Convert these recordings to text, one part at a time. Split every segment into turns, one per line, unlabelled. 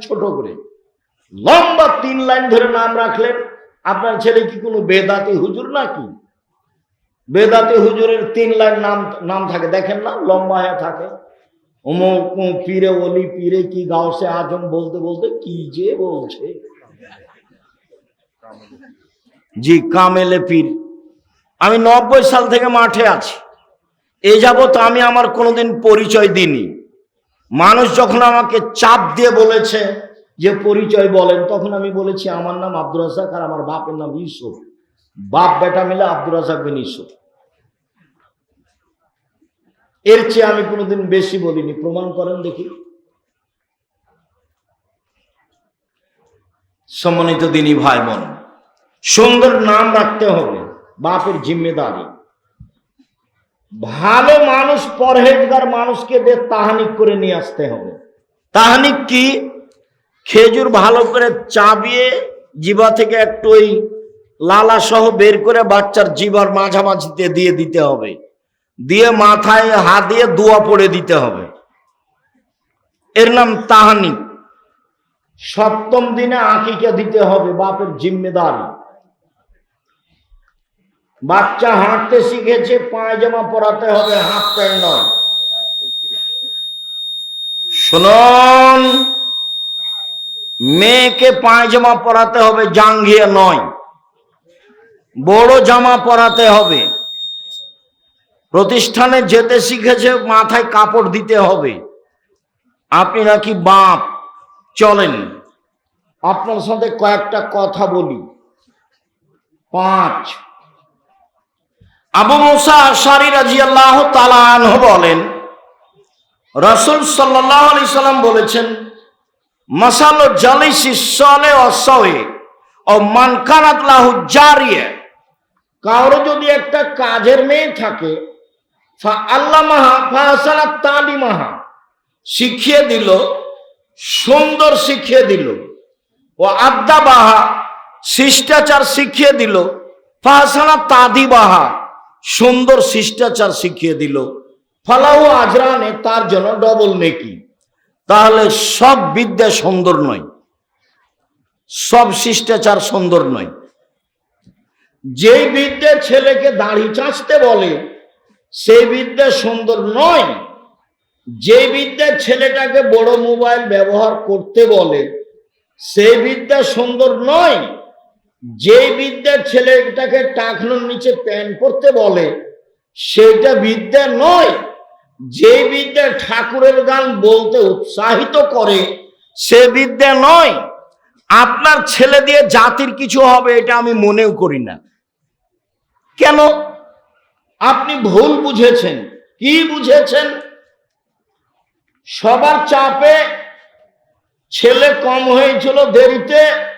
ছোট করে। লম্বা তিন লাইন ধরে নাম রাখলেন। আপনার ছেলে কি কোনো বেদাতি হুজুর নাকি? বেদাতি হুজুরের তিন লাইন নাম নাম থাকে। দেখেন না, লম্বা হয়ে থাকে। অমুক পীরে, অলি, পীরে কি গাউসে আজম বলতে বলতে কি যে বলছে? জি, কামেলে পীর। আমি নব্বই সাল থেকে মাঠে আছি। এ যাবৎ আমি আমার কোনোদিন পরিচয় দিইনি। মানুষ যখন আমাকে চাপ দিয়ে বলেছে যে পরিচয় বলেন, তখন আমি বলেছি, আমার নাম আব্দুর রাজাক আর আমার বাপের নাম ইউসুফ। বাপ বেটা মিলে আব্দুর রাজাক বিন ইউসুফ। এর চেয়ে আমি কোনোদিন বেশি বলিনি। প্রমাণ করেন দেখি। সম্মানিত দিনী ভাই বোন, সুন্দর নাম রাখতে হবে। বাপের জিম্মেদারি। ভালো মানুষ পরহেজগার মানুষকে দিয়ে তাহানিক করে নিয়ে আসতে হবে। তাহানিক কি? খেজুর ভালো করে চাবিয়ে জিবা থেকে একটু ওই লালা সহ বের করে বাচ্চার জিবার মাঝামাঝিতে দিয়ে দিতে হবে। দিয়ে মাথায় হাত দিয়ে দোয়া পড়ে দিতে হবে। এর নাম তাহানিক। সপ্তম দিনে আঁকিকে দিতে হবে বাপের জিম্মেদারি। বাচ্চা হাঁটতে শিখেছে পায়জামা পরাতে হবে হাফ প্যান্ট নয়। শুনুন, মেয়েকে পায়জামা পরাতে হবে, জাঙ্গিয়া নয়। বড় জামা পরাতে হবে। প্রতিষ্ঠানে যেতে শিখেছে, মাথায় কাপড় দিতে হবে। আপনি নাকি বাপ? চলেন। আপনার সাথে কয়েকটা কথা বলি। পাঁচ। আবু মুসা আশারি রাজিয়াল্লাহ তালাহ বলেন, রসুল সাল্লাহ আলি সাল্লাম বলেছেন, মাসালো জালিসি সলে অসয়ে ও মানকানাত লাহু জারিয়ে। কারও যদি একটা কাজের মেয়ে থাকে, ফা আল্লাহ মাহা ফাহাসানা তালিমাহা, শিখিয়ে দিল, সুন্দর শিখিয়ে দিল, ও আদ্যা বাহা শিষ্টাচার শিখিয়ে দিল ফাহাসানা তাদি বাহা সুন্দর শিষ্টাচার শিখিয়ে দিল। ফালাহু আজরানে তার জন্য ডবল নেকি। তাহলে সব বিদ্যা সুন্দর নয়, সব শিষ্টাচার সুন্দর নয়। যেই বিদ্যা ছেলেকে দাড়ি চাঁচতে বলে, সেই বিদ্যা সুন্দর নয়। যে বিদ্যা ছেলেটাকে বড় মোবাইল ব্যবহার করতে বলে, সেই বিদ্যা সুন্দর নয়। যে বিদ্যার ছেলেটাকে টাকনোর নিচে প্যান্ট পরতে বলে, সেটা বিদ্যা নয়। যে বিদ্যা ঠাকুরের গান বলতে উৎসাহিত করে, সে বিদ্যা নয়। আপনার ছেলে দিয়ে জাতির কিছু হবে এটা আমি মনেও করি না। কেন? আপনি ভুল বুঝেছেন। কি বুঝেছেন? সবার চাপে ছেলে কম হয়েছিল দেরিতে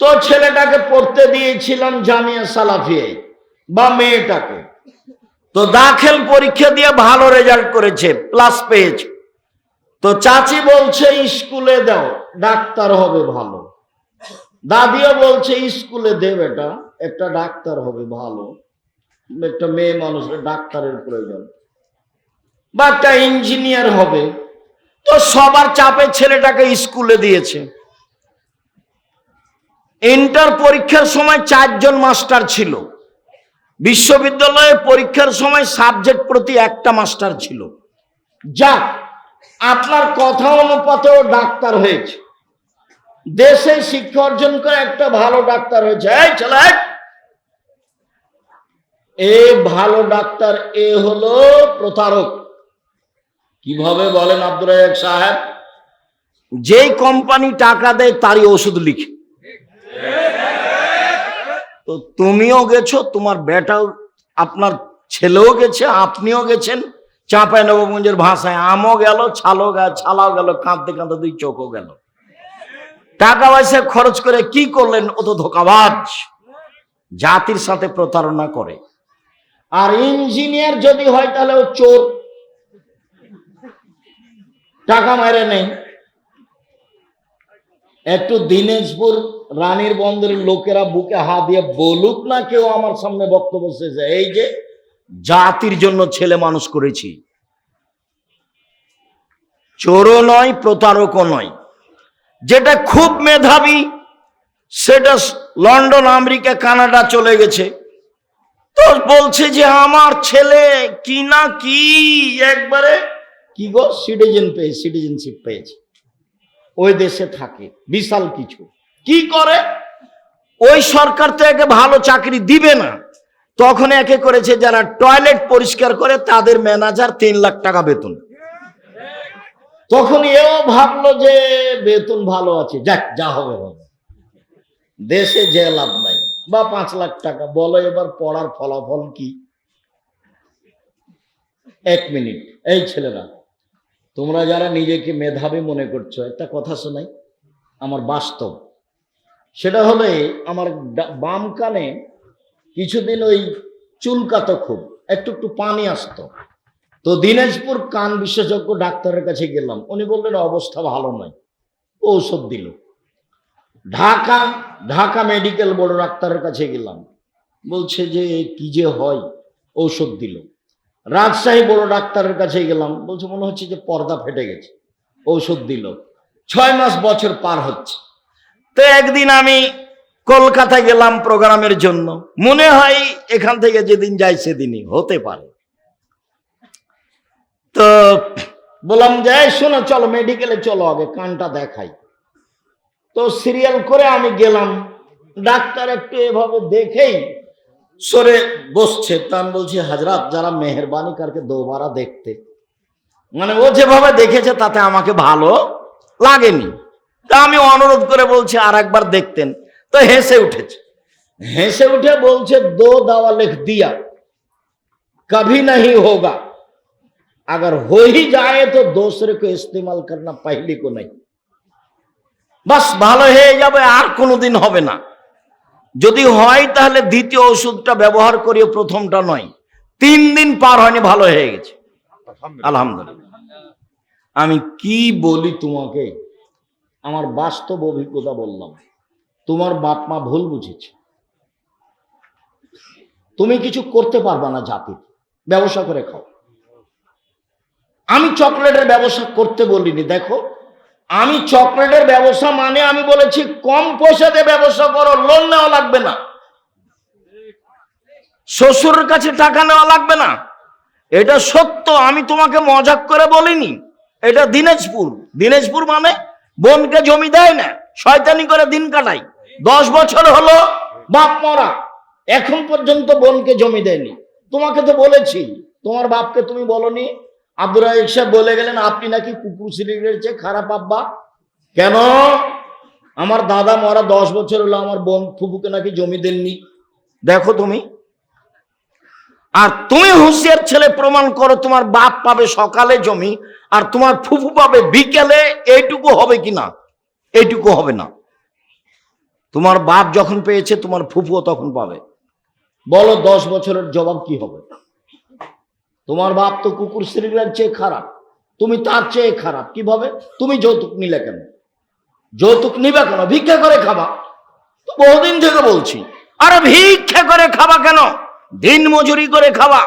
তো ছেলেটাকে পড়তে দিয়েছিলাম জামিয়া সালাফিয়ে, বা মেয়েটাকে। তো দাখিল পরীক্ষা দিয়ে ভালো রেজাল্ট করেছে, প্লাস পেয়েছে। তো চাচি বলছে, স্কুলে দাও, ডাক্তার হবে ভালো। দাদিও বলছে, স্কুলে দে বেটা, একটা ডাক্তার হবে ভালো। একটা মেয়ে মানুষের ডাক্তারের প্রয়োজন। বা একটা ইঞ্জিনিয়ার হবে। তো সবার চাপে ছেলেটাকে স্কুলে দিয়েছে। ইন্টার পরীক্ষার সময় চারজন মাস্টার ছিল। বিশ্ববিদ্যালয়ে পরীক্ষার সময় সাবজেক্ট প্রতি একটা মাস্টার ছিল। যাক, আপনার কথা অনুপাতেও ডাক্তার হয়েছে। দেশে শিক্ষা অর্জন করে একটা ভালো ডাক্তার হয়েছে। এই ছেলে এ ভালো ডাক্তার এ হলো প্রতারক। কীভাবে বলেন আব্দুল সাহেব? যেই কোম্পানি টাকা দেয় তারই ওষুধ লিখে। তো তুমিও গেছো, তোমার বেটাও, আপনার ছেলেও গেছে, আপনিও গেছেন। চাঁপাই নবগঞ্জের ভাষায়, আমও গেল, ছালও গেল, ছালাও গেল, কাঁদতে কাঁদতে দুই চোখও গেল। টাকা পয়সা খরচ করে কি করলেন? ও তো ধোকাবাজ। জাতির সাথে প্রতারণা করে। আর ইঞ্জিনিয়ার যদি হয়, তাহলে ও চোর। টাকা মেরে নেই। একটু দিনাজপুর রানীর বন্দরের লোকেরা বুকে হাত দিয়ে বলুক না কেউ আমার সামনে বক্তব্য শেষে এই যে জাতির জন্য ছেলে মানুষ করেছি। চোরও নয়, প্রতারকও নয়। যেটা খুব মেধাবী, সেটা লন্ডন, আমেরিকা, কানাডা চলে গেছে। তো বলছে যে আমার ছেলে কি না কি, একবারে কি গো? সিটিজেন পেয়ে সিটিজেনশিপ পেয়েছে। ওই দেশে থাকে, বিশাল কিছু। কি করে? ওই সরকার তো একে ভালো চাকরি দিবে না। তখন একে করেছে যারা টয়লেট পরিষ্কার করে, তাদের ম্যানেজার তিন লাখ টাকা বেতন। তখন এও ভাবলো যে বেতন ভালো আছে, যাক, যা হবে হবে। দেশে যে লাভ নাই, বা পাঁচ লাখ টাকা। বলো এবার পড়ার ফলাফল কি? এক মিনিট। এই ছেলেরা, তোমরা যারা নিজেকে মেধাবী মনে করছ, একটা কথা শোনাই। আমার বাস্তব। সেটা হলে আমার বাম কানে কিছুদিন ওই চুলকাতো খুব, একটু একটু পানি আসতো। তো দিনাজপুর কান বিশেষজ্ঞ ডাক্তারের কাছে গেলাম, উনি বললেন, অবস্থা ভালো নয়, ঔষধ দিল। ঢাকা ঢাকা মেডিকেল বড় ডাক্তারের কাছে গেলাম, বলছে যে কি যে হয়, ঔষধ দিল। রাজশাহী বড় ডাক্তারের কাছে গেলাম, বলছে, মনে হচ্ছে যে পর্দা ফেটে গেছে, ঔষধ দিল। ছয় মাস বছর পার হচ্ছে। তো একদিন আমি কলকাতা গেলাম প্রোগ্রামের জন্য। মনে হয় এখান থেকে যেদিন যাই সেদিনই, হতে পারে। তো বললাম যে শোনো, চলো মেডিকেলে চলো আগে, কানটা দেখাই। তো সিরিয়াল করে আমি গেলাম। ডাক্তার একটু এভাবে দেখেই সরে বসছে। তা আমি বলছি, হাজরাত, যারা মেহরবানি কারকে দোবারা দেখতে। মানে ও যেভাবে দেখেছে, তাতে আমাকে ভালো লাগেনি। তা আমি অনুরোধ করে বলছি আর একবার দেখতেন তো হেসে উঠেছে হেসে উঠে বলছে দো দাওয়া লিখ দিয়া कभी नहीं होगा अगर हो ही जाए तो दूसरे को इस्तेमाल करना पहले को नहीं বাস ভালো হয়ে যাবে আর কোনোদিন হবে না যদি হয় তাহলে দ্বিতীয় ওষুধটা ব্যবহার করিও প্রথমটা নয় তিন দিন পার হয়নি ভালো হয়ে গেছে আলহামদুলিল্লাহ আমি কি বলি তোমাকে আমার বাস্তব অভিজ্ঞতা বললাম। তোমার বাপ মা ভুল বুঝেছে। তুমি কিছু করতে পারবা না জাতির ব্যবসা করে খাও। আমি চকলেটের ব্যবসা করতে বলিনি, দেখো। আমি চকলেটের ব্যবসা মানে আমি বলেছি, কম পয়সাতে ব্যবসা করো লোন নেওয়া লাগবে না। শ্বশুরের কাছে টাকা নেওয়া লাগবে না। এটা সত্য, আমি তোমাকে মজাক করে বলিনি। এটা দিনাজপুর। দিনাজপুর মানে বোনকে জমি দেয় না, শয়তানি করে দিন কাটাই দশ বছর হলো বাপ মরা, এখন পর্যন্ত বোনকে জমি দেয়নি। তোমাকে তো বলেছি, তোমার বাপকে তুমি বলনি। আব্দুর রাহিক সাহেব বলে গেলেন, আপনি নাকি কুকুর সিলিগের চেয়ে খারাপ আব্বা? কেন? আমার দাদা মরা দশ বছর হলো, আমার বোন ফুপুকে নাকি জমি দেননি। দেখো তুমি। আর তুমি হুঁশিয়ার ছেলে প্রমাণ করো, তোমার বাপ পাবে সকালে জমি। আর তোমার ফুফু পাবে বিকেলে এইটুকু হবে কি না এইটুকু হবে না। তোমার বাপ যখন পেয়েছে, তোমার ফুফুও তখন পাবে। বলো, দশ বছরের জবাব কি হবে? তোমার বাপ তো কুকুর শ্রীলার চেয়ে খারাপ। তুমি তার চেয়ে খারাপ। কীভাবে তুমি যৌতুক নিলে কেন? যৌতুক নিবে কেন? ভিক্ষা করে খাবা? তো বহুদিন থেকে বলছি। আরে ভিক্ষা করে খাবা কেন? দিন মজুরি করে খাওয়া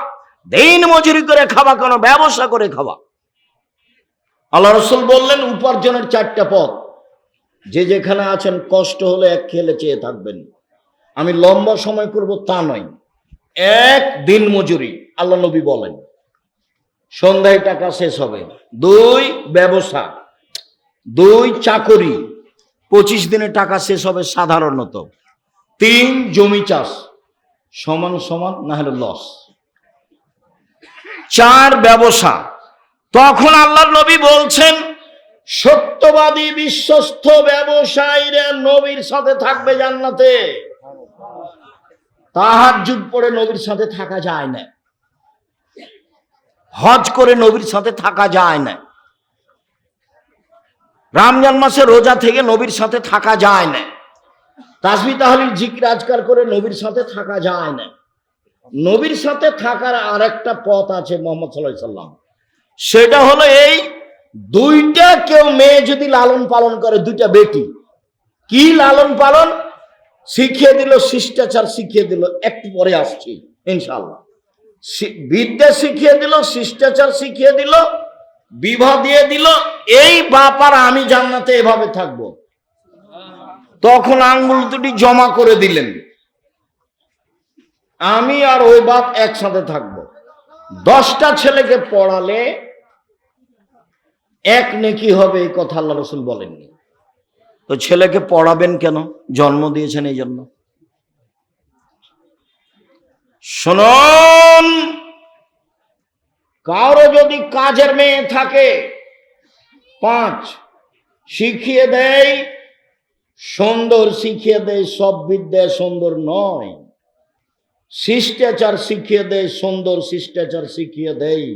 দিন মজুরি করে খাওয়া কেন? ব্যবসা করে খাওয়া আল্লাহ রসুল বললেন, উপার্জনের চারটা পথ। যে যেখানে আছেন, কষ্ট হলে এক খেলে চেয়ে থাকবেন। আমি লম্বা সময় করব তা নয়। এক দিন মজুরি, আল্লাহ নবী বলেন। সন্ধ্যায় টাকা শেষ হবে। দুই, ব্যবসা। দুই, চাকরি। পঁচিশ দিনে টাকা শেষ হবে সাধারণত। তিন, জমি চাষ। সমান সমান না হলে লস চার, ব্যবসা। তখন আল্লাহ নবী বলছেন, সত্যবাদী বিশ্বস্ত ব্যবসায়ীরা নবীর সাথে থাকবে জান্নাতে। তাহার যুগ পরে নবীর সাথে থাকা যায় না। হজ করে নবীর সাথে থাকা যায় না। রমজান মাসে রোজা থেকে নবীর সাথে থাকা যায় না। তাসবি তাহলিল জিকির আজকার করে নবীর সাথে থাকা যায় না। নবীর সাথে থাকার আর একটা পথ আছে মোহাম্মদ সাল্লাম। সেটা হলো এই দুইটা কেউ মেয়ে যদি লালন পালন করে, দুইটা বেটি। কি লালন পালন? শিখিয়ে দিল, শিষ্টাচার শিখিয়ে দিল, একটু পরে আসছি ইনশাল্লাহ বিদ্যা শিখিয়ে দিল, শিষ্টাচার শিখিয়ে দিল, বিবাহ দিয়ে দিল, এই বাপ আর আমি জান্নাতে এভাবে থাকব। তখন আঙ্গুল দুটি জমা করে দিলেন। আমি আর ওই বাপ একসাথে থাকব। দশটা ছেলেকে পড়ালে এক নেকি হবে এই কথা আল্লাহ রসুল বলেননি। তো ছেলেকে পড়াবেন কেন? জন্ম দিয়েছেন এই জন্য। শুনুন, কারও যদি কাজের মেয়ে থাকে, পাঁচ, শিখিয়ে দেয়, সুন্দর শিখিয়ে দেয়, সব বিদ্যা সুন্দর নয়। শিষ্টাচার শিখিয়ে দেয়, সুন্দর শিষ্টাচার শিখিয়ে দেয়।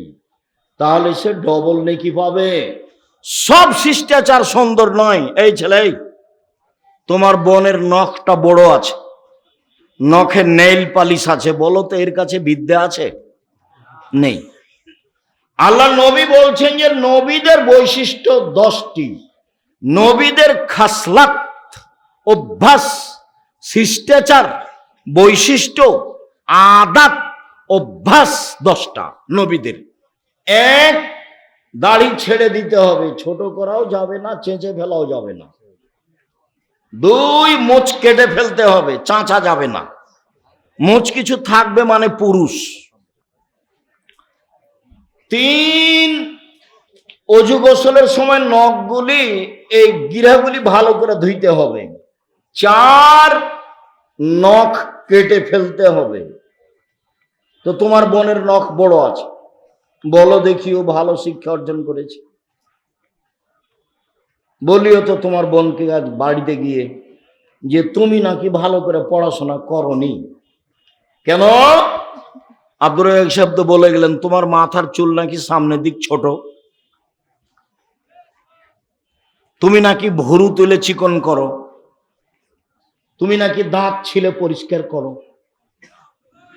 তাহলে সে ডবল নেকি পাবে। সব শিষ্টাচার সুন্দর নয়। এই ছেলে তোমার বোনের নখটা বড় আছে। নখে নেইল পালিশ আছে। বলো তো এর কাছে বিদ্যা আছে? নেই। আল্লাহ নবী বলছেন যে নবীদের বৈশিষ্ট্য দশটি। নবীদের খাসলাত অভ্যাস শিষ্টাচার বৈশিষ্ট্য আদাত অভ্যাস দশটা নবীদের। এক, দাড়ি ছেড়ে দিতে হবে। ছোট করাও যাবে না, চেঁচে ফেলাও যাবে না। দুই, মোচ কেটে ফেলতে হবে, চাঁচা যাবে না। মোচ কিছু থাকবে মানে পুরুষ। তিন, অজু গোসলের সময় নখগুলি, এই গিরাগুলি ভালো করে ধুইতে হবে। চার, নখ কেটে ফেলতে হবে। তো তোমার বোনের নখ বড় আছে। বলো দেখিও ভালো শিক্ষা অর্জন করেছে। বলিও তো তোমার বোনকে আজ বাড়িতে গিয়ে যে তুমি নাকি ভালো করে পড়াশোনা করনি। কেন? আব্দুর সাহেব তো বলে গেলেন, তোমার মাথার চুল নাকি সামনের দিক ছোট। তুমি নাকি ভরু তুলে চিকন করো। তুমি নাকি দাঁত ছিলে পরিষ্কার করো।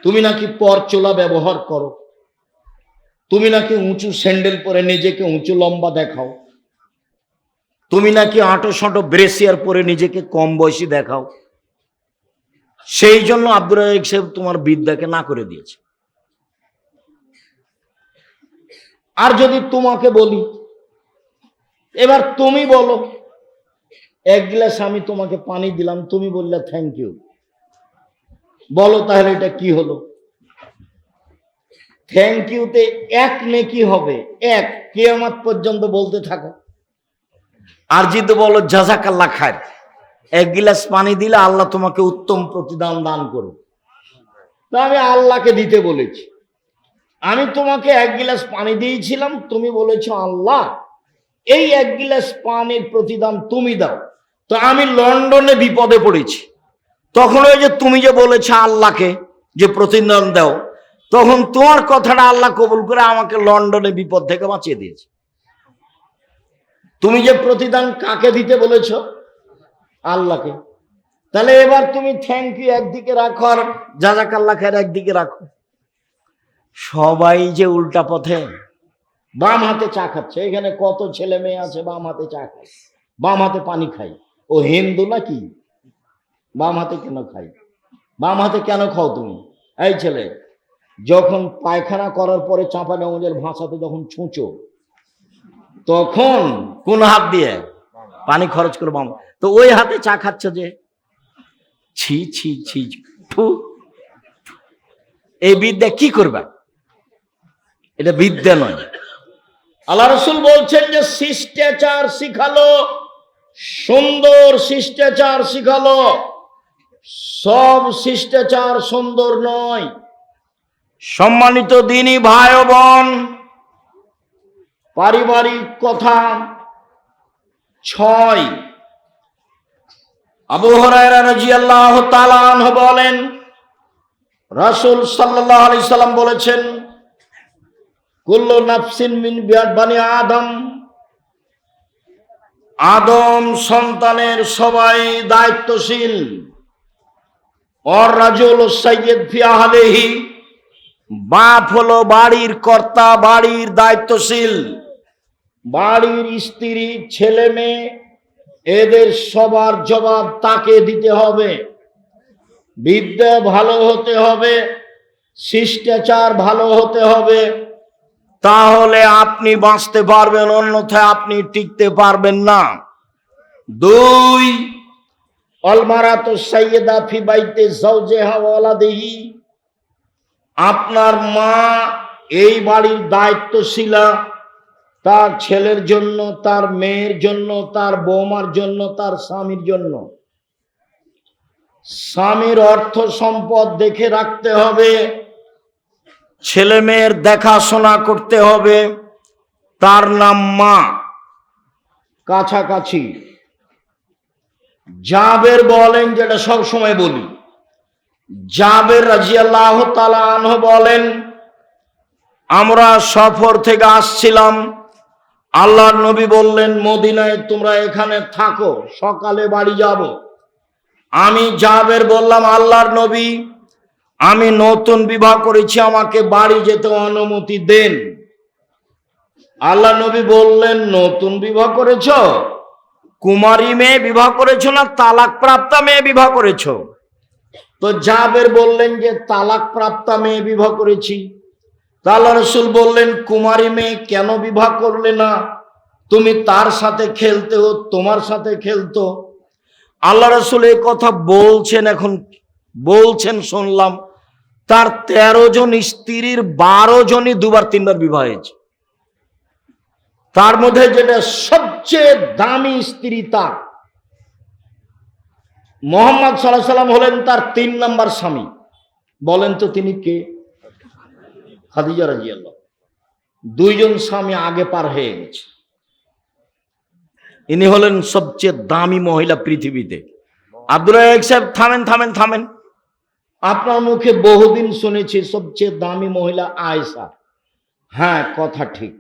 তুমি নাকি পর পরচোলা ব্যবহার করো। তুমি নাকি উঁচু স্যান্ডেল পরে নিজেকে উঁচু লম্বা দেখাও? তুমি নাকি আঁটো সাঁটো ব্রেসিয়ার পরে নিজেকে কম বয়সী দেখাও? সেই জন্য আব্দুর সাহেব তোমার বিদ্যাকে না করে দিয়েছে। আর যদি তোমাকে বলি, এবার তুমি বলো, এক গ্লাস আমি তোমাকে পানি দিলাম, তুমি বললে থ্যাংক ইউ বলো তাহলে এটা কি হলো? থ্যাংক ইউতে এক নেকি হবে। এক কেয়ামাত পর্যন্ত বলতে থাকো। আর যদি বলো জাজাকাল্লা খায় এক গিলাস পানি দিলে আল্লাহ তোমাকে উত্তম প্রতিদান দান করুক। তা আমি আল্লাহকে দিতে বলেছি। আমি তোমাকে এক গিলাস পানি দিয়েছিলাম তুমি বলেছ আল্লাহ এই এক গিলাস পানির প্রতিদান তুমি দাও। তো আমি লন্ডনে বিপদে পড়েছি। তখন ওই যে তুমি যে বলেছ আল্লাহকে যে প্রতিদান দাও তখন তোমার কথাটা আল্লাহ কবুল করে আমাকে লন্ডনে বিপদ থেকে বাঁচিয়ে দিয়েছে। তুমি যে প্রতিদান কাকে দিতে বলেছ? আল্লাহকে। তাহলে এবার তুমি থ্যাংক ইউ একদিকে রাখো আর জাজাকাল্লা খায়ের একদিকে রাখো। সবাই যে উল্টা পথে বাম হাতে চা খাচ্ছে, এখানে কত ছেলে মেয়ে আছে বাম হাতে চা খায়, বাম হাতে পানি খাই ও হিন্দু নাকি? বাম হাতে কেন খাই বাম হাতে কেন খাও তুমি? এই ছেলে যখন পায়খানা করার পরে চাঁপা ডঙ্গের ভাষাতে যখন ছুঁচো, তখন কোন হাত দিয়ে পানি খরচ করে বাম, তো ওই হাতে চা খাচ্ছ যে? ছি ছি ছি এই বিদ্যা কি করবা? এটা বিদ্যা নয়। আল্লাহ রসুল বলছেন যে, শিষ্টাচার শিখালো, সুন্দর শিষ্টাচার শিখালো। সব শিষ্টাচার সুন্দর নয়। সম্মানিত দিনী ভাই বোন, পারিবারিক কথা ছয়। আবু হরায়রা রাদিয়াল্লাহু তাআলা আনহু বলেন, রাসূল সাল্লাল্লাহু আলাইহি সাল্লাম বলেছেন, কুল্লু নাফসিন মিন বিয়াদ বানি আদম। আদম সন্তানের সবাই দায়িত্বশীল। অর রাজুল সাইয়্যিদ ফি আহলিহি। বাপ হলো বাড়ির কর্তা, বাড়ির দায়িত্বশীল। বাড়ির স্ত্রী, ছেলে মেয়ে, এদের সবার জবাব তাকে দিতে হবে। বিদ্যা ভালো হতে হবে, শিষ্টাচার ভালো হতে হবে। তাহলে আপনি বাঁচতে পারবেন, অন্যথায় আপনি টিকতে পারবেন না। দুই অলমারাত সাইয়েদা ফি বাইতে জাওজেহা ওয়ালাদিহি। আপনার মা এই বাড়ির দায়িত্বশীলা, তার ছেলের জন্য, তার মেয়ের জন্য, তার বৌমার জন্য, তার স্বামীর জন্য। স্বামীর অর্থ সম্পদ দেখে রাখতে হবে, ছেলে মেয়ের দেখাশোনা করতে হবে, তার নাম মা। কাছাকাছি। জাবের বলেন যেটা সব সময় বলি। জাবের রাজিয়াল্লাহ তালাহ বলেন, আমরা সফর থেকে আসছিলাম। আল্লাহর নবী বললেন, মদিনায় তোমরা এখানে থাকো, সকালে বাড়ি যাব। আমি জাবের বললাম, আল্লাহর নবী, আমি নতুন বিবাহ করেছি, আমাকে বাড়ি যেতে অনুমতি দেন। আল্লাহ নবী বললেন, নতুন বিবাহ করেছ? কুমারী মেয়ে বিবাহ করেছ না তালাক প্রাপ্তা মেয়ে বিবাহ করেছ? তো জাবের বললেন যে তালাক প্রাপ্তা মেয়ে বিবাহ করেছি। তাল্লা রসুল বললেন, কুমারী মেয়ে কেন বিবাহ করলে না? তুমি তার সাথে খেলতে ও তোমার সাথে খেলতো। আল্লাহ রসুল এই কথা বলছেন এখন, বলছেন শুনলাম, তার তেরো জন স্ত্রীর বারো জনই দুবার তিনবার বিবাহ হয়েছে। তার মধ্যে যেটা সবচেয়ে দামি স্ত্রী তার। মোহাম্মদ সাল্লাহ সাল্লাম হলেন তার তিন নাম্বার স্বামী। বলেন তো তিনি কে? খাদিজা রাজি আল্লাহ দুইজন স্বামী আগে পার হয়ে গেছে। ইনি হলেন সবচেয়ে দামি মহিলা পৃথিবীতে। আব্দুল সাহেব, থামেন থামেন থামেন। আপনার মুখে বহুদিন শুনেছি সবচেয়ে দামি মহিলা আয়েশা। হ্যাঁ কথা ঠিক।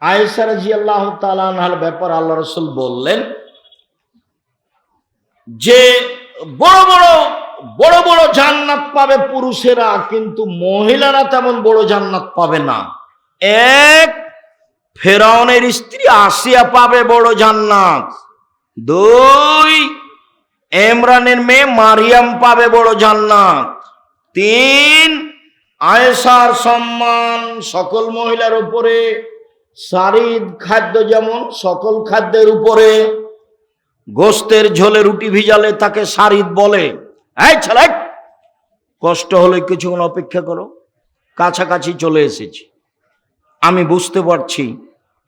আয়েশা রাজি আল্লাহ তালার ব্যাপার আল্লাহ রসুল বললেন যে বড় বড় বড় বড় জান্নাত পাবে পুরুষেরা, কিন্তু মহিলারা তেমন বড় জান্নাত পাবে না। এক, ফেরাউনের স্ত্রী আসিয়া পাবে বড় জান্নাত। দুই এমরানের মেয়ে মারিয়াম পাবে বড় জান্নাত। তিন, আয়েশার সম্মান সকল মহিলার উপরে, সারিদ খাদ্য যেমন সকল খাদ্যের উপরে গোস্তের ঝোলে রুটি ভিজালে তাকে সারিদ বলে ছেলে, কষ্ট হলে কিছুক্ষণ অপেক্ষা করো, কাছাকাছি চলে এসেছি। আমি বুঝতে পারছি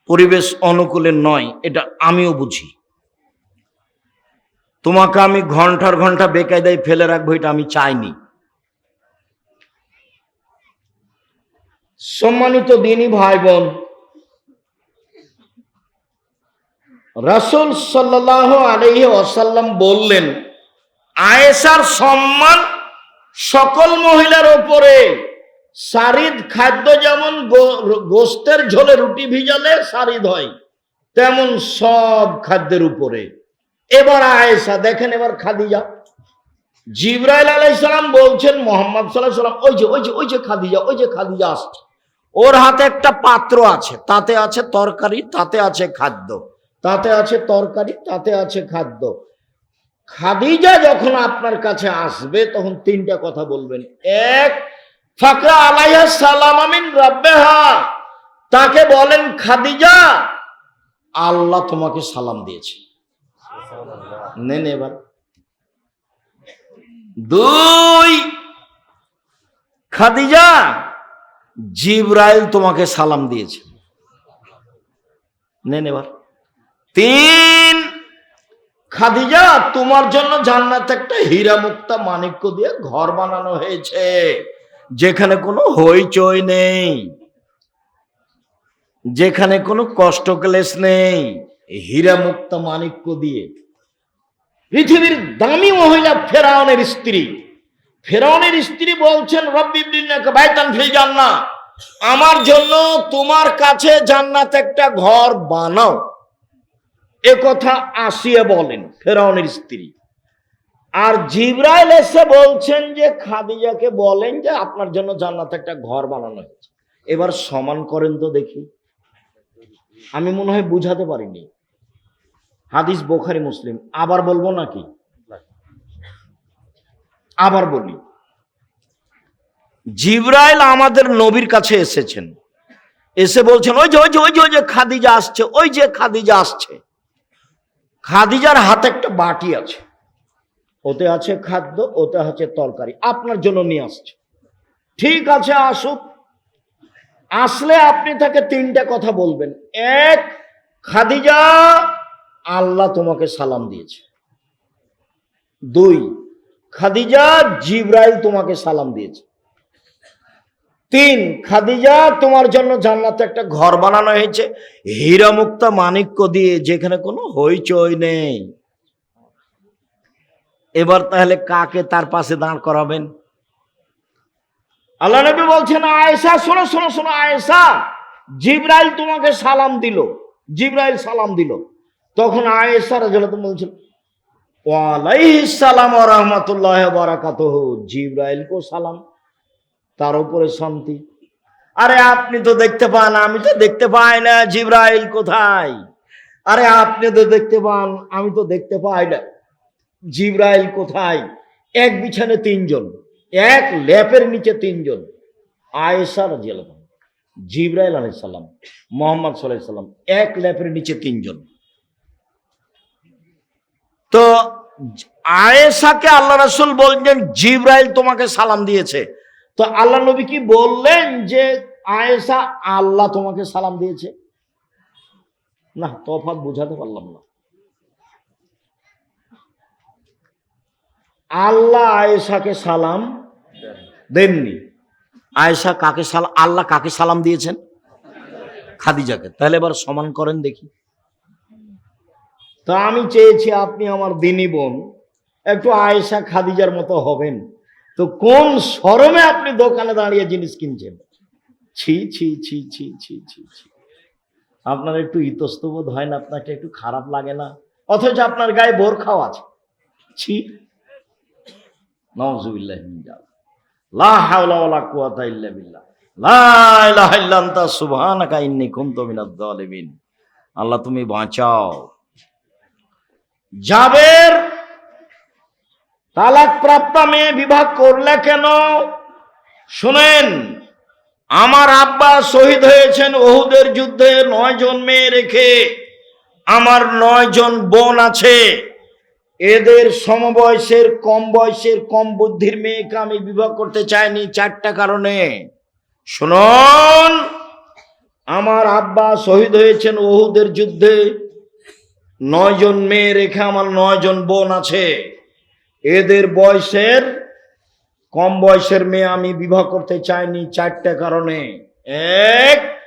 পরিবেশ অনুকূলের নয়, এটা আমিও বুঝি। তোমাকে আমি ঘণ্টার ঘণ্টা বেকায়দায় ফেলে রাখব, এটা আমি চাইনি। সম্মানিত দিনী ভাই বোন রাসুল সাল্লাহ আলহি ওসাল্লাম বললেন, আয়েশার সম্মান সকল মহিলার ওপরে সারিদ খাদ্য যেমন গোস্তের ঝোলে রুটি ভিজালে সারিদ হয়, তেমন সব খাদ্যের উপরে। এবার আয়েশা, দেখেন এবার খাদিজা। জিব্রাইল আলাইসালাম বলছেন, মোহাম্মদ সাল্লাহ সাল্লাম ওই যে ওই যে ওই যে খাদিজা, ওই যে খাদিজা আসছে। ওর হাতে একটা পাত্র আছে, তাতে আছে তরকারি, তাতে আছে খাদ্য। তাতে আছে তরকারি, তাতে আছে খাদ্য। খাদিজা যখন আপনার কাছে আসবে, তখন তিনটা কথা বলবেন। এক, ফাকরা আলাইহা সালাম আমিন রাব্বেহা। তাকে বলেন, খাদিজা, আল্লাহ তোমাকে সালাম দিয়েছে। নেন এবার। দুই, খাদিজা, জিব্রাইল তোমাকে সালাম দিয়েছে। নেন এবার। তিন, খাদিজা, তোমার জন্য জান্নাত একটা হীরা মুক্তা মানিক্য দিয়ে ঘর বানানো হয়েছে, যেখানে কোনো হইচই নেই, যেখানে কোনো কষ্ট ক্লেশ নেই হীরা মুক্তা মানিক্য দিয়ে। পৃথিবীর দামি মহিলা ফেরাউনের স্ত্রী ফেরাউনের স্ত্রী বলছেন জান্নাত আমার জন্য তোমার কাছে জান্নাত একটা ঘর বানাও। এ কথা আসিয়া বলেন, ফেরাউনের স্ত্রী। আর জিব্রাইল এসে বলছেন যে, খাদিজাকে বলেন যে, আপনার জন্য জান্নাত একটা ঘর বানানো হয়েছে। এবার সমান করেন তো দেখি। আমি মনে হয় বুঝাতে পারিনি। হাদিস বোখারি মুসলিম। আবার বলব নাকি? আবার বলি। জিব্রাইল আমাদের নবীর কাছে এসেছেন। এসে বলছেন, ওই যে ওই যে ওই যে ওই যে খাদিজা আসছে, ওই যে খাদিজা আসছে। খাদিজার হাতে একটা বাটি আছে। ওতে আছে খাদ্য, ওতে আছে তরকারি। আপনার জন্য নিয়ে আসছে। ঠিক আছে, আসুক। আসলে আপনি তাকে তিনটা কথা বলবেন। এক, খাদিজা, আল্লাহ তোমাকে সালাম দিয়েছে। দুই, খাদিজা জিব্রাইল তোমাকে সালাম দিয়েছে। তিন, খাদিজা তোমার জন্য জান্নাতে একটা ঘর বানানো হয়েছে। হীরা মুক্তা মানিক্য দিয়ে যেখানে কোনো হইচই নেই। এবার তাহলে কাকে তার পাশে দাঁড় করাবেন? আল্লাহ নবী বলছেন, আয়েশা, শোনো শোনো শোনো, আয়েশা, জিব্রাইল তোমাকে সালাম দিল। জিব্রাইল সালাম দিল। তখন আয়েশা রাজুল্লাহ বলছেন, ওয়ালাইহিস সালাম ওয়া রাহমাতুল্লাহি ওয়া বারাকাতুহু। জিব্রাইল কো সালাম। তার উপরে শান্তি। আরে আপনি তো দেখতে পান, আমি তো দেখতে পাই না, জিব্রাইল কোথায়? আরে আপনি তো দেখতে পান, আমি তো দেখতে পাই না, জিব্রাইল কোথায়? এক বিছানে তিনজন, এক ল্যাপের নিচে তিনজন। আয়েশা রাজিয়াল্লাহ জিব্রাইল আলাইহিস সালাম, মোহাম্মদ সাল্লাম এক ল্যাপের নিচে তিনজন। তো আয়েশাকে আল্লাহ রাসূল বলছেন জিব্রাইল তোমাকে সালাম দিয়েছে। তো আল্লাহ নবী কি বললেন যে, আয়েশা, আল্লাহ তোমাকে সালাম দিয়েছে? না তফাৎ বোঝাতে পারলাম না। আল্লাহ আয়েশাকে সালাম দেননি। আয়েশা কাকে সালাম আল্লাহ কাকে সালাম দিয়েছেন? খাদিজাকে। তাহলে এবার সমান করেন দেখি। তা আমি চেয়েছি আপনি আমার দিনী বোন, একটু আয়েশা খাদিজার মতো হবেন। তো কোন শরমে আপনি দোকানে দাঁড়িয়ে জিনিস কিনছেন? ছি ছি ছি ছি ছি ছি ছি। আপনার একটু ইতস্তবোধ হয় না? আপনাকে একটু খারাপ লাগে না? অথচ আপনার গায়ে বোরখাও আছে। ছি। নওজুবিল্লাহ মিন লা আল্লাহ তুমি বাঁচাও। জাবের তালাক প্রাপ্ত মেয়ে বিবাহ করলে কেন? শুনেন, আমার আব্বা শহীদ হয়েছেন ওহুদের যুদ্ধে, নয় জন মেয়ে রেখে। আমার নয় জন বোন আছে। এদের সমবয়সের, কম বয়সের, কম বুদ্ধির মেয়েকে আমি বিবাহ করতে চাইনি চারটা কারণে। শুনুন, আমার আব্বা শহীদ হয়েছেন ওহুদের যুদ্ধে, নয় জন মেয়ে রেখে আমার নয় জন বোন আছে। এদের বয়সের, কম বয়সের মেয়ে আমি বিবাহ করতে চাইনি চারটা কারণে। এক,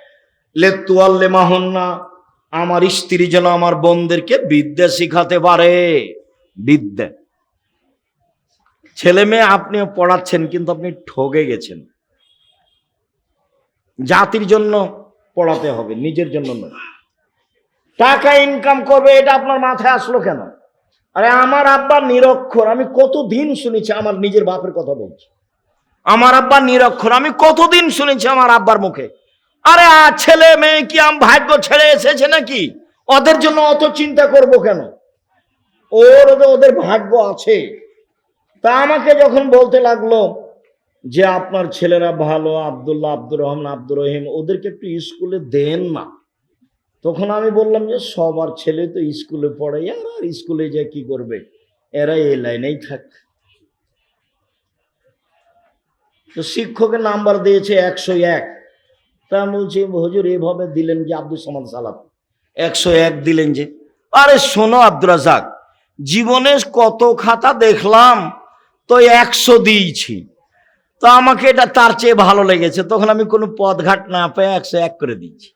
লেতুয়াল্লে মাহন্না, আমার স্ত্রী যেন আমার বোনদেরকে বিদ্যা শিখাতে পারে। বিদ্যা। ছেলে মেয়ে আপনি পড়াচ্ছেন, কিন্তু আপনি ঠগে গেছেন। জাতির জন্য পড়াতে হবে, নিজের জন্য নয়। টাকা ইনকাম করবে, এটা আপনার মাথায় আসলো কেন? আরে আমার আব্বা নিরক্ষর, আমি কতদিন শুনেছি আমার নিজের বাপের কথা বলছি। আমার আব্বা নিরক্ষর, আমি কতদিন শুনেছি আমার আব্বার মুখে। আরে ছেলে মেয়ে কি আম ভাগ্য ছেড়ে এসেছে নাকি? ওদের জন্য অত চিন্তা করব কেন? ওর ওদের- ওদের ভাগ্য আছে। তা আমাকে যখন বলতে লাগল যে আপনার ছেলেরা ভালো, আব্দুল্লাহ, আব্দুর রহমান, আব্দুর রহিম, ওদেরকে একটু স্কুলে দেন না। তখন আমি বললাম যে সবার ছেলে তো স্কুলে পড়ে আর আর স্কুলে যে কি করবে? এরা এই লাইনেই থাক। তো শিক্ষকের নাম্বার দিয়েছে একশো এক। তা আমি বলছি, হজুর, এভাবে দিলেন যে আব্দুল সামাদ সালাত একশো এক দিলেন যে। আরে শোনো আব্দুল রাজাক জীবনে কত খাতা দেখলাম, তো একশো দিয়েছি। তো আমাকে এটা তার চেয়ে ভালো লেগেছে। তখন আমি কোনো পদঘাট না পেয়ে একশো এক করে দিয়েছি।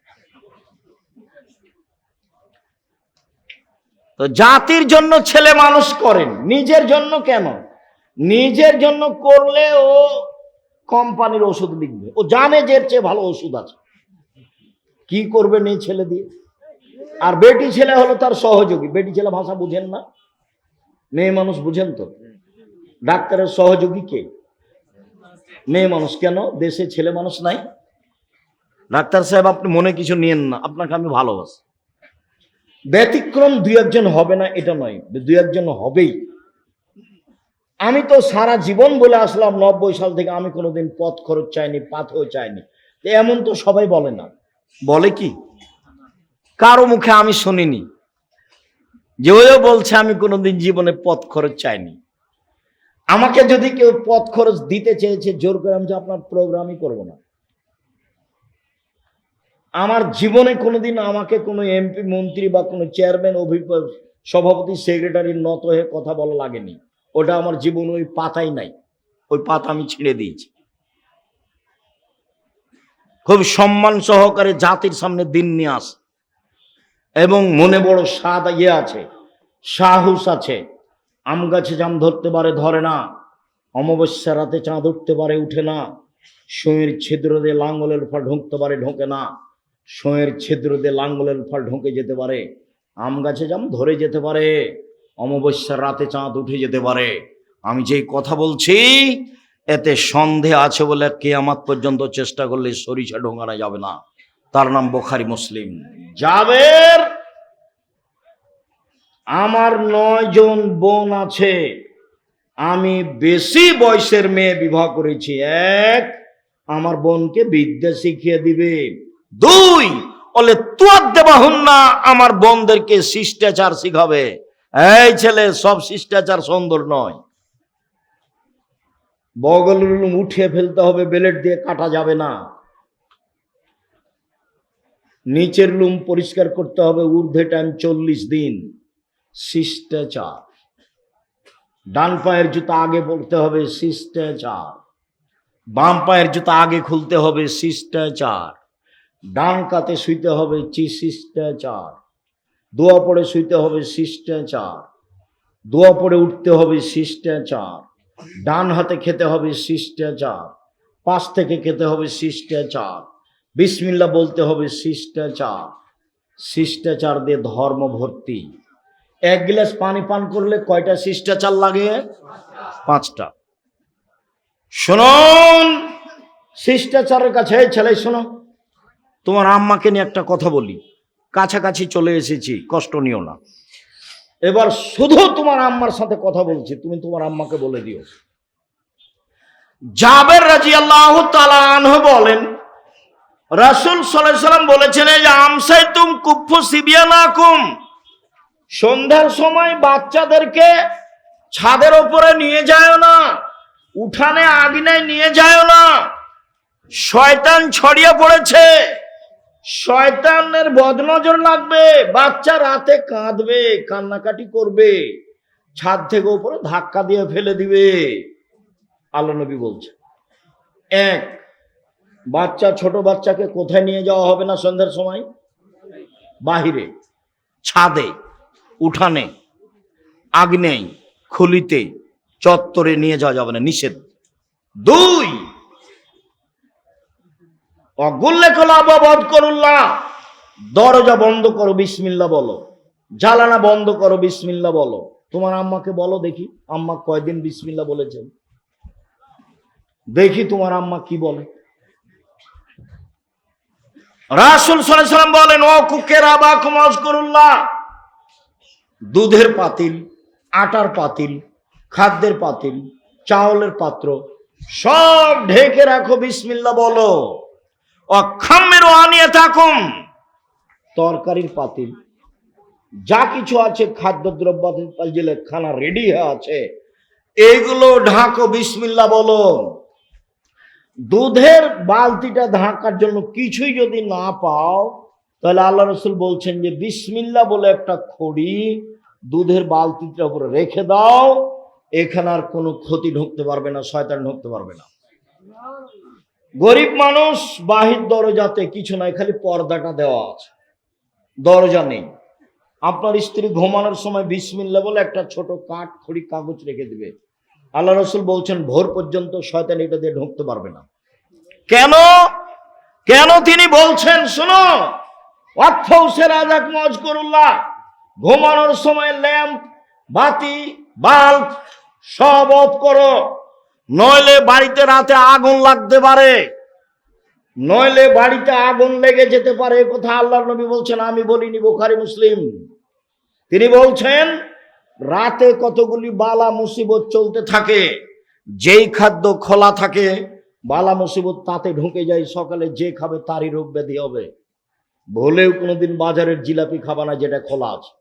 তো জাতির জন্য ছেলে মানুষ করেন। নিজের জন্য কেন? নিজের জন্য করলে ও কোম্পানির ওষুধ লিখবে। ও জানে যে চেয়ে ভালো ওষুধ আছে। কি করবে নেই ছেলে দিয়ে? আর বেটি ছেলে হলো তার সহযোগী। বেটি ছেলে ভাষা বুঝেন না? মেয়ে মানুষ বুঝেন তো? ডাক্তারের সহযোগী কে? মেয়ে মানুষ কেন? দেশে ছেলে মানুষ নাই? ডাক্তার সাহেব, আপনি মনে কিছু নিয়েন না। আপনাকে আমি ভালোবাসি। ব্যতিক্রম দুই একজন হবে না, এটা নয়, দুই একজন হবেই। আমি তো সারা জীবন বলে আসলাম, নব্বই সাল থেকে আমি কোনোদিন পথ খরচ চাইনি পাথেও চাইনি। এমন তো সবাই বলে না। বলে কি? কারও মুখে আমি শুনিনি। যে ওও বলছে, আমি কোনোদিন জীবনে পথ খরচ চাইনি। আমাকে যদি কেউ পথ খরচ দিতে চেয়েছে, জোর করে আমি যে আপনার প্রোগ্রামই করব না। আমার জীবনে কোনোদিন আমাকে কোনো এমপি মন্ত্রী বা কোনো চেয়ারম্যান অভিপ, সভাপতি সেক্রেটারির নত হয়ে কথা বলা লাগেনি। ওটা আমার জীবন ওই পাতাই নাই। ওই পাতা আমি ছিঁড়ে দিয়েছি। খুব সম্মান সহকারে জাতির সামনে দিন নিয়ে আস। এবং মনে বড় স্বাদ ইয়ে আছে, সাহস আছে। আম গাছে জাম ধরতে পারে, ধরে না। অমাবস্যা রাতে চাঁদ উঠতে পারে, উঠে না। সোঁয়ের ছিদ্র দিয়ে লাঙ্গলের ফল ঢুকতে পারে, ঢোকে না। সোঁয়ের ছিদ্র দিয়ে লাঙ্গলের ফল ঢুকে যেতে পারে, আম গাছে যেমন ধরে যেতে পারে, অমাবস্যার রাতে চাঁদ উঠে যেতে পারে। আমি যেই কথা বলছি, এতে সন্দেহ আছে বলে কেয়ামাত পর্যন্ত চেষ্টা করলে সরিষা ঢোকানো যাবে না। তার নাম বোখারি মুসলিম। যাবের? আমার নয় জন বোন আছে। আমি বেশি বয়সের মেয়ে বিবাহ করেছি। এক, আমার বোনকে বিদ্যা শিখিয়ে দিবে। দুই, বলে তুয়ার দেবা না আমার বোনদেরকে শিষ্টাচার শিখাবে। এই ছেলে, সব শিষ্টাচার সুন্দর নয়। বগলের লুম উঠিয়ে ফেলতে হবে, বেলেট দিয়ে কাটা যাবে না। নিচের লুম পরিষ্কার করতে হবে, ঊর্ধ্বে টাইম চল্লিশ দিন। শিষ্টাচার। ডান পায়ের জুতা আগে পড়তে হবে, শিষ্টাচার। বাম পায়ের জুতা আগে খুলতে হবে, শিষ্টাচার। ডান কাতে শুইতে হবে চি শিষ্টাচার দোয়া পড়ে শুইতে হবে শিষ্টাচার দোয়া পড়ে উঠতে হবে শিষ্টাচার ডান হাতে খেতে হবে শিষ্টাচার, পাশ থেকে খেতে হবে শিষ্টাচার, বিসমিল্লা বলতে হবে শিষ্টাচার শিষ্টাচার দিয়ে ধর্ম ভর্তি। এক গ্লাস পানি পান করলে কয়টা শিষ্টাচার লাগে? পাঁচটা। শুনুন, শিষ্টাচারের কাছে ছেলে, শোনো। তোমার আম্মাকে নিয়ে একটা কথা বলি। কাছাকাছি চলে এসেছি, কষ্ট নিও না। এবার শুধু তোমার আম্মার সাথে কথা বলছি, তুমি তোমার আম্মাকে বলে দিও। জাবের রাজি আল্লাহ তালাহ বলেন, রাসুল সাল্লাম বলেছেন যে আমসাই তুম কুফু সিবিয়ানাকুম সন্ধ্যার সময় বাচ্চাদেরকে ছাদের ওপরে নিয়ে যায় না, উঠানে আদিনায় নিয়ে যায় না। শয়তান ছড়িয়ে পড়েছে। শয়তানের বদনজর লাগবে, বাচ্চা রাতে কাঁদবে, কান্নাকাটি করবে, ছাদ থেকে উপরে ধাক্কা দিয়ে ফেলে দিবে। আল্লাহ নবী বলছে এক, বাচ্চা, ছোট বাচ্চাকে কোথায় নিয়ে যাওয়া হবে না সন্ধ্যার সময়? বাহিরে, ছাদে, উঠানে, আগ্নেয়, খুলিতে, চত্বরে নিয়ে যাওয়া যাবে না, নিষেধ। দুই অগুল্লে কলা বধ করুল্লাহ। দরজা বন্ধ করো বিসমিল্লা বলো। জ্বালানা বন্ধ করো বিসমিল্লা বলো। তোমার আম্মাকে বলো দেখি, আম্মা কয়দিন বিসমিল্লা বলেছেন? দেখি তোমার আম্মা কি বলে। রাসুল সাল্লাম বলেন, ও কুকের আবা কুমাজ করুল্লাহ দুধের পাতিল, আটার পাতিল, খাদ্যের পাতিল, চাউলের পাত্র সব ঢেকে রাখো বিসমিল্লা বলো। অক্ষামের তরকারির পাতিল যা কিছু আছে, খাদ্যদ্রব্য জেলে খানা রেডি হয়ে আছে। এইগুলো ঢাকো বিসমিল্লা বলো। দুধের বালতিটা ঢাকার জন্য কিছুই যদি না পাও, তাহলে আল্লাহ রসুল বলছেন যে বিসমিল্লা বলে একটা খড়ি দুধের বালতিটার উপরে রেখে দাও। এখানে আর কোনো ক্ষতি ঢুকতে পারবে না, শয়তান ঢুকতে পারবে না। গরিব মানুষ বাহির দরজাতে কিছু নাই, খালি পর্দাটা দেওয়া আছে। দরজা নেই। আপনার স্ত্রী ঘুমানোর সময় বিসমিল্লা বলে একটা ছোট কাঠ খড়ি কাগজ রেখে দিবে। আল্লাহ রসুল বলছেন, ভোর পর্যন্ত শয়তান এটা দিয়ে ঢুকতে পারবে না। কেন? কেন তিনি বলছেন, শুনো অর্থসের আজাক মজ করুল্লাহ ঘুমানোর সময় ল্যাম্প, বাতি, বাল্ব সব অফ করো। নইলে বাড়িতে রাতে আগুন লাগতে পারে। নইলে বাড়িতে আগুন লেগে যেতে পারে কথা আল্লাহর নবী বলছেন, আমি বলিনি, বোখারি মুসলিম। তিনি বলছেন, রাতে কতগুলি বালা মুসিবত চলতে থাকে, যেই খাদ্য খোলা থাকে, বালা মুসিবত তাতে ঢুকে যায়, সকালে যে খাবে তারই রোগ ব্যাধি হবে। ভুলেও কোনোদিন বাজারের জিলাপি খাবা না, যেটা খোলা আছে।